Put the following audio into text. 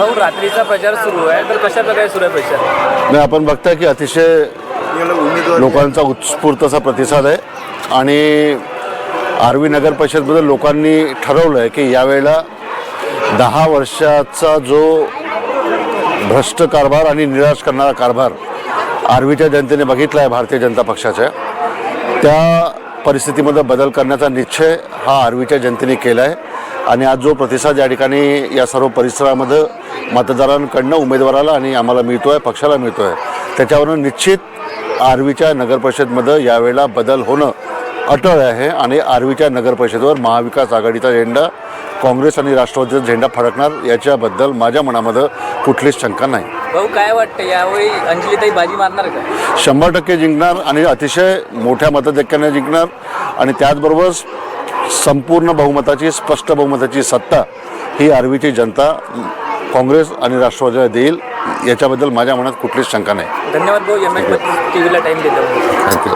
भाऊ रात्रीचा प्रचार सुरू आहे. तर कशा प्रकारे सुरू आहे प्रचार? नाही आपण बघताय की अतिशय लोकांचा उत्स्फूर्त असा प्रतिसाद आहे. आणि आर्वी नगर परिषदबद्दल लोकांनी ठरवलं आहे की यावेळेला दहा वर्षाचा जो भ्रष्ट कारभार आणि निराश करणारा कारभार आर्वीच्या जनतेने बघितला आहे भारतीय जनता पक्षाच्या त्या परिस्थितीमध्ये बदल करण्याचा निश्चय हा आर्वीच्या जनतेने केला आहे आणि आज जो प्रतिसाद या ठिकाणी या सर्व परिसरामध्ये मतदारांकडनं उमेदवाराला आणि आम्हाला मिळतो आहे पक्षाला मिळतो आहे त्याच्यावरून निश्चित आर्वीच्या नगरपरिषदमध्ये यावेळेला बदल होणं अटळ आहे आणि आर्वीच्या नगरपरिषदेवर महाविकास आघाडीचा झेंडा काँग्रेस आणि राष्ट्रवादीचा झेंडा फडकणार याच्याबद्दल माझ्या मनामध्ये कुठलीच शंका नाही. भाऊ काय वाटतं? यावेळी अंजलीताई बाजी मारणार का? शंभर टक्के जिंकणार आणि अतिशय मोठ्या मताधिक्याने जिंकणार आणि त्याचबरोबर संपूर्ण बहुमताची स्पष्ट बहुमताची सत्ता ही आर्वीची जनता काँग्रेस आणि राष्ट्रवादीला देईल याच्याबद्दल माझ्या मनात कुठलीच शंका नाही. धन्यवाद भाऊ एम एच टी व्हीला टाईम दिल्याबद्दल थँक्यू